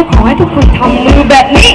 จะขอให้ทุกคนทำมือแบบนี้